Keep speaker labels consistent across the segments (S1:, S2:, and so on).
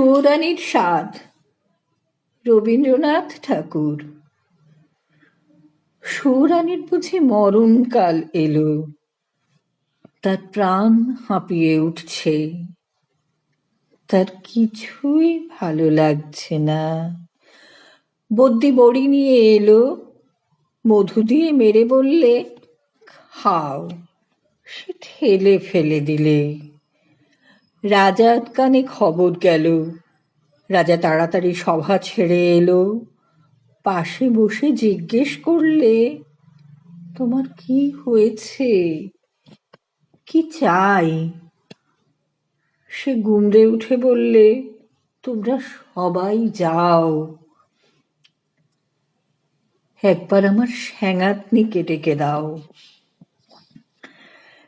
S1: মৌরানির স্বাদ রবীন্দ্রনাথ ঠাকুর। সৌরানীর বুঝি মরণকাল এলো। তার প্রাণ হাঁপিয়ে উঠছে। তার কিছুই ভালো লাগছে না। বদ্যি বড়ি নিয়ে এলো। মধু দিয়ে মেরে বললে, খাও। সে ঠেলে ফেলে দিলে। রাজার কানে খবর গেল। রাজা তাড়াতাড়ি সভা ছেড়ে এলো। পাশে বসে জিজ্ঞেস করলে, তোমার কি হয়েছে? কি চাই? সে গুমড়ে উঠে বললে, তোমরা সবাই যাও। একবার আমার স্যাঙাতনি কেটে কে দাও।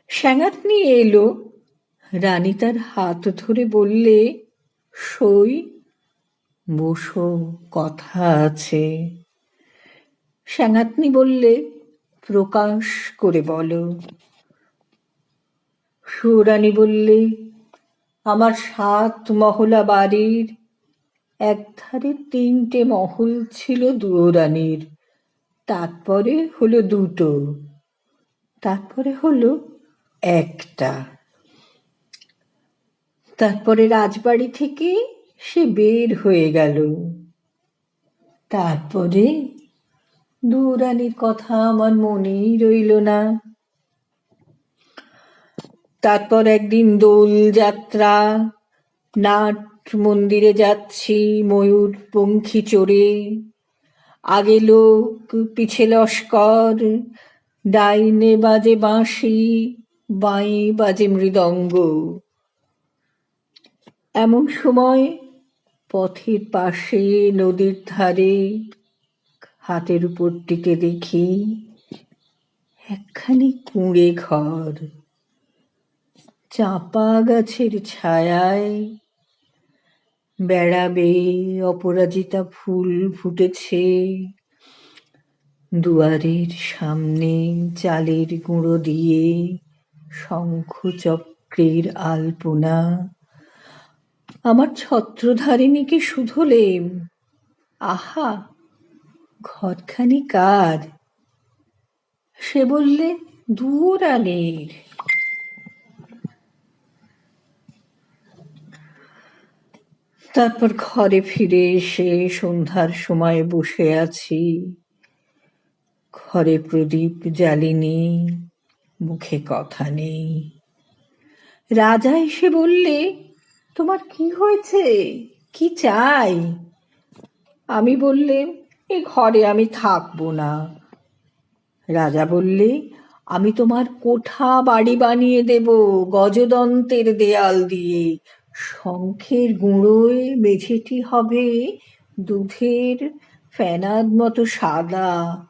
S1: স্যাঙাতনি এলো রানী তার হাত ধরে বললে, সই, বসো, কথা আছে। স্যাঙাতনি বললে, প্রকাশ করে বলো। সুরানী বললে, আমার সাত মহলা বাড়ির, একধারে তিনটে মহল ছিল দুয়োরানির তারপরে হলো দুটো, তারপরে হলো একটা। তারপরে রাজবাড়ি থেকে সে বের হয়ে গেল। তারপরে দুরানির কথা আমার মনেই রইল না। তারপর একদিন দোল যাত্রা, নাট মন্দিরে যাচ্ছি, ময়ূর পঙ্খী চড়ে। আগে লোক, পিছে লস্কর, ডাইনে বাজে বাঁশি বাঁই বাজে মৃদঙ্গ। এমন সময় পথের পাশে নদীর ধারে হাতের উপরটিকে দেখি একখানি কুঁড়ে ঘর। চাঁপা গাছের ছায়ায় বেড়াবে অপরাজিতা ফুল ফুটেছে। দুয়ারের সামনে চালের গুঁড়ো দিয়ে শঙ্খ চক্রের আলপনা আমার ছত্রধারিণীকে শুধলেম আহা ঘরখানি কার? সে বললে দুরানের তারপর ঘরে ফিরে এসে সন্ধ্যার সময় বসে আছি। ঘরে প্রদীপ জ্বালিনি, মুখে কথা নেই। রাজা এসে বললে তোমার কি হয়েছে? কি চাই? আমি বললে, এ ঘরে আমি থাকব না। রাজা বললে, আমি তোমার কোঠা বাড়ি বানিয়ে দেব, গজদন্তের দেয়াল দিয়ে। শঙ্খের গুঁড়োয় মেঝেটি হবে দুধের ফেনাদ মতো সাদা।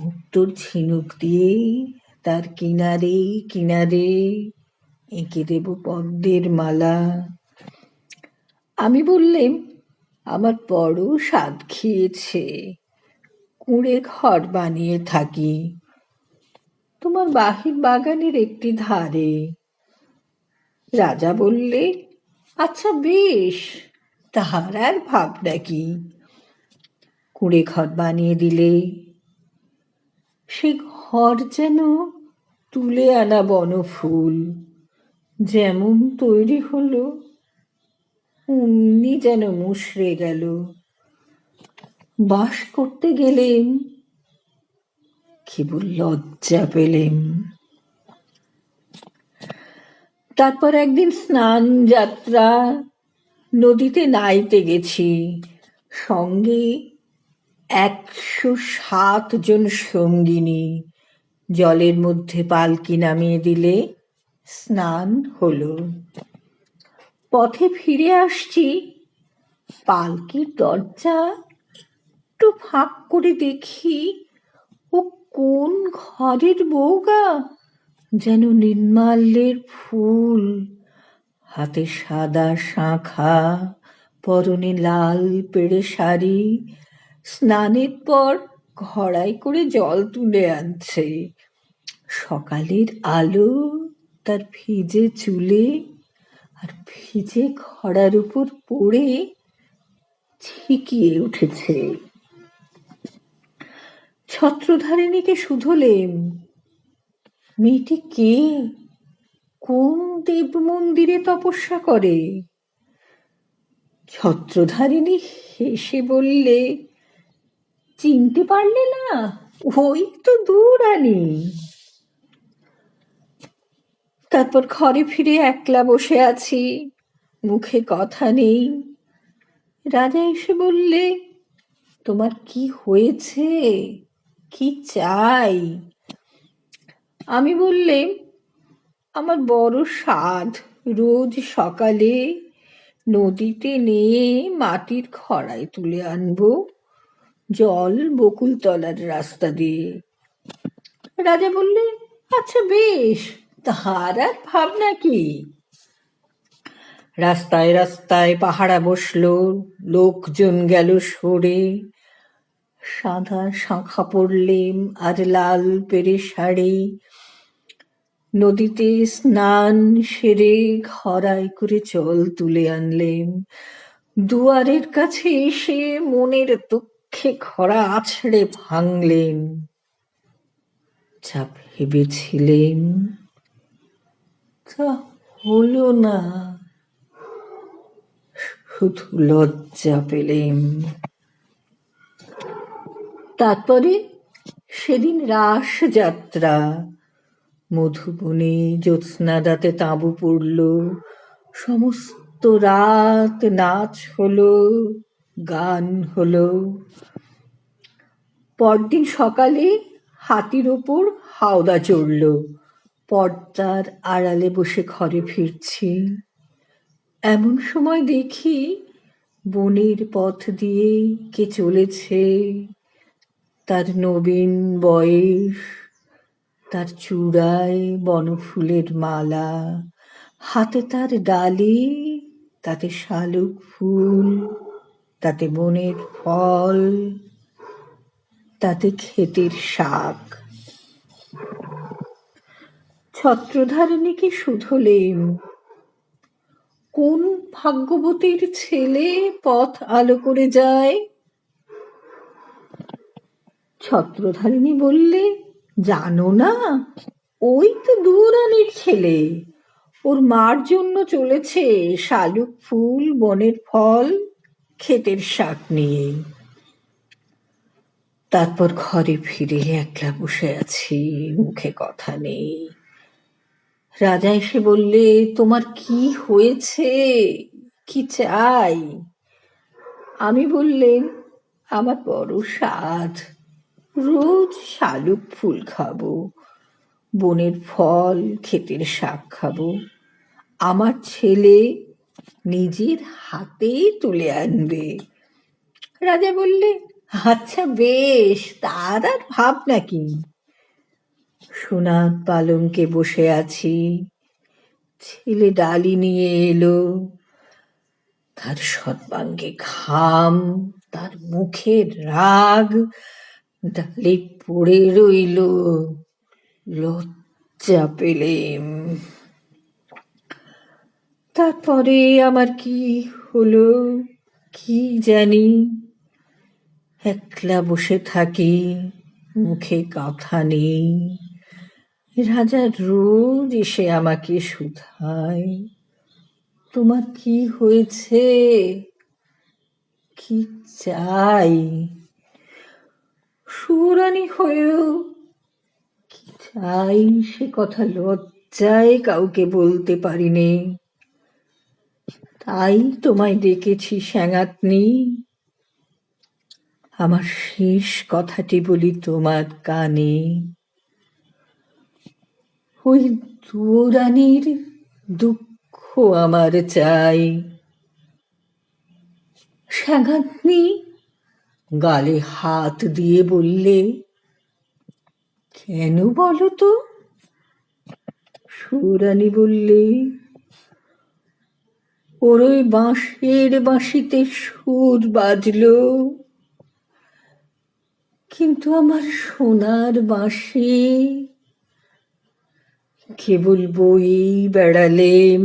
S1: মুক্তোর ঝিনুক দিয়ে তার কিনারে কিনারে এঁকে দেব পদ্মের মালা। আমি বললেম, আমার বড় স্বাদ খেয়েছে। কুঁড়ে ঘর বানিয়ে থাকি। তোমার বাহির বাগানের একটি ধারে। রাজা বললে আচ্ছা বেশ, তাহার আর ভাবনা কি? কুঁড়ে ঘর বানিয়ে দিলে সে ঘর যেন তুলে আনা বনফুল, যেমন তৈরি হলো অমনি যেন মুশড়ে গেল। বাস করতে গেলেন কেবল লজ্জা পেলেন তারপর একদিন স্নান যাত্রা নদীতে নাইতে গেছি। সঙ্গে একশো সাত জন সঙ্গিনী, জলের মধ্যে পালকি নামিয়ে দিলে স্নান হলো। পথে ফিরে আসছি। পালকির দরজা একটু ফাঁক করে দেখি, ও কোন ঘরের বউগা যেন নির্মাল্যের ফুল। হাতে সাদা শাঁখা, পরনে লাল পেড়ে শাড়ি, স্নানের পর ঘড়াই করে জল তুলে আনছে। সকালের আলো তার ভিজে চুলে আর ভিজে খড়ার উপর পড়ে ছিকিয়ে উঠেছে। ছত্রধারিণীকে শুধলেম মেয়েটি কে? কোন দেব মন্দিরে তপস্যা করে? ছত্রধারিণী হেসে বললে, চিনতে পারলে না, ওই তো দূরানি। তারপর ঘরে ফিরে একলা বসে আছি। মুখে কথা নেই। রাজা এসে বললে, তোমার কি হয়েছে? কি চাই? আমি বললে, আমার বড় স্বাদ। রোজ সকালে নদীতে নিয়ে মাটির খড়ায় তুলে আনব। জল বকুলতলার রাস্তা দিয়ে। রাজা বললে আচ্ছা বেশ। তাহার আর ভাবনা কি? রাস্তায় রাস্তায় পাহারা বসল, লোকজন গেল সরে। সাদা শাঁখা পড়লেম আর লাল পেরে শাড়ি। নদীতে স্নান সেরে ঘরাই করে জল তুলে আনলেম। দুয়ারের কাছে এসে মনের দুঃখে খরা আছড়ে ভাঙলেন যা ভেবেছিলেন তা হলো না। শুধু লজ্জা পেলেম। তারপরে সেদিন রাস যাত্রা মধুবনে জ্যোৎস্নাদাতে তাঁবু পড়ল। সমস্ত রাত নাচ হলো, গান হলো। পরদিন সকালে হাতির ওপর হাওদা চড়ল। পর্দার আড়ালে বসে ঘরে ফিরছি। এমন সময় দেখি বনের পথ দিয়ে কে চলেছে। তার নবীন বয়স, তার চূড়ায় বনফুলের মালা, হাতে তার ডালি তাতে শালুক ফুল, তাতে বনের ফল, তাতে ক্ষেতের শাক। ছত্রধারিণীকে শুধলেম কোন ভাগ্যবতীর ছেলে পথ আলো করে যায়? ছত্রধারিণী বললে, জানো না, ওই তো দুরানির ছেলে। ওর মার জন্য চলেছে শালুক ফুল, বনের ফল, ক্ষেতের শাক নিয়ে। তারপর ঘরে ফিরে একলা বসে আছি, মুখে কথা নেই। রাজা এসে বললে, তোমার কি হয়েছে? কি চাই? আমি বললেন, আমার বড় স্বাদ। রোজ শালুক ফুল খাব, বনের ফল, ক্ষেতের শাক খাব। আমার ছেলে নিজের হাতে তুলে আনবে। রাজা বললে আচ্ছা বেশ, তার আর ভাবনা কি? সোনার পালঙ্কে বসে আছি। ছেলে ডালি নিয়ে এলো। তার সর্বাঙ্গে ঘাম, তার মুখে রাগ, ডালি পড়ে রইল লজ্জা পেলেম। তারপরে আমার কি হলো, কি জানি? একলা বসে থাকি, মুখে কথা নেই। রাজা রোজ এসে আমাকে শুধায়। তোমার কি হয়েছে? কি চাই? সুরানি হয়েও কি চাই? সে কথা লজ্জায় কাউকে বলতে পারিনে। তাই তোমায় ডেকেছি স্যাঙাতনি আমার শেষ কথাটি বলি তোমার কানে। ওই দুরানির দুঃখ আমার চাই। স্যাঙাতনি গালে হাত দিয়ে বললে, কেন বলো তো? সুরানি বললে ওর ওই বাঁশের বাঁশিতে সুর বাজলো। কিন্তু আমার সোনার বাঁশি কেবল বই বেড়ালেম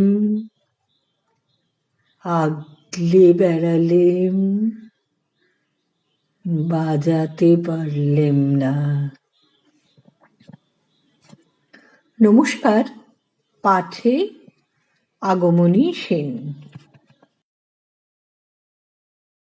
S1: আগলে বেড়ালেম বাজাতে পারলেম না। নমস্কার পাঠে আগমনী সেন।